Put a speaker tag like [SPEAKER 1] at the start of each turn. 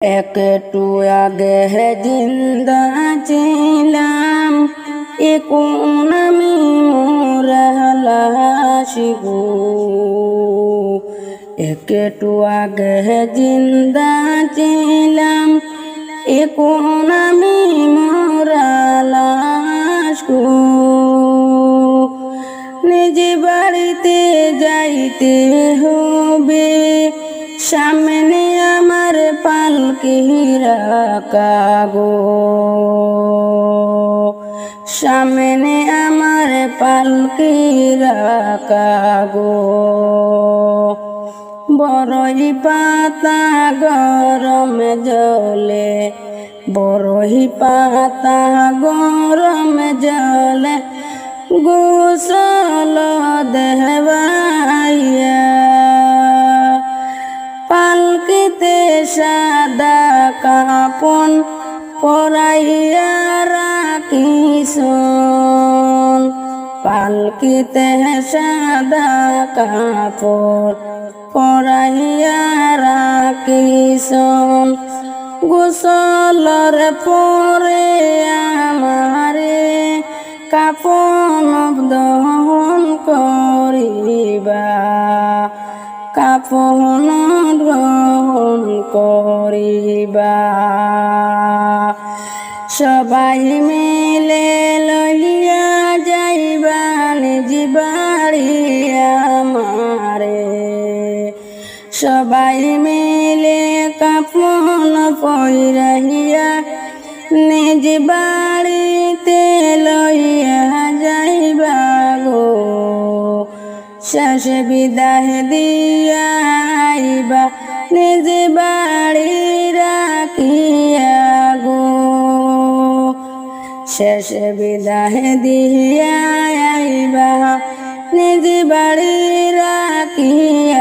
[SPEAKER 1] একটু আগে জিন্দা ছিলাম এখন আমি মোরালাসিগু একটু আগে জিন্দা ছিলাম এখন আমি মোরালাসগু নিজ বাড়িতে যাইতে হবে, সামনে আমার রাখাগো সামনে আমার পালকি রাখাগো বড়ই পাতা গরম জলে বড়ই পাতা গরম জলে গোসল দেহবাইয়া সাদা কাপন পরাইয়া রাখিসন। পালকিতে সাদা কাপড় পরাইয়া রাখিসন। গোসলর পরে আমারে কাপন দহন করিবা। কাপন করিবা। সবাই মিলে লইয়া যাইবা, নিজ বাড়ি আমারে। সবাই মিলে কাপন পইরাইয়া, নিজ বাড়িতে লইয়া যাইবা গো। শেষ বিদায় দিয়াইবা শেষ বিদায় দিয়ে আইবা। নিজ বাড়ি রাখিয়া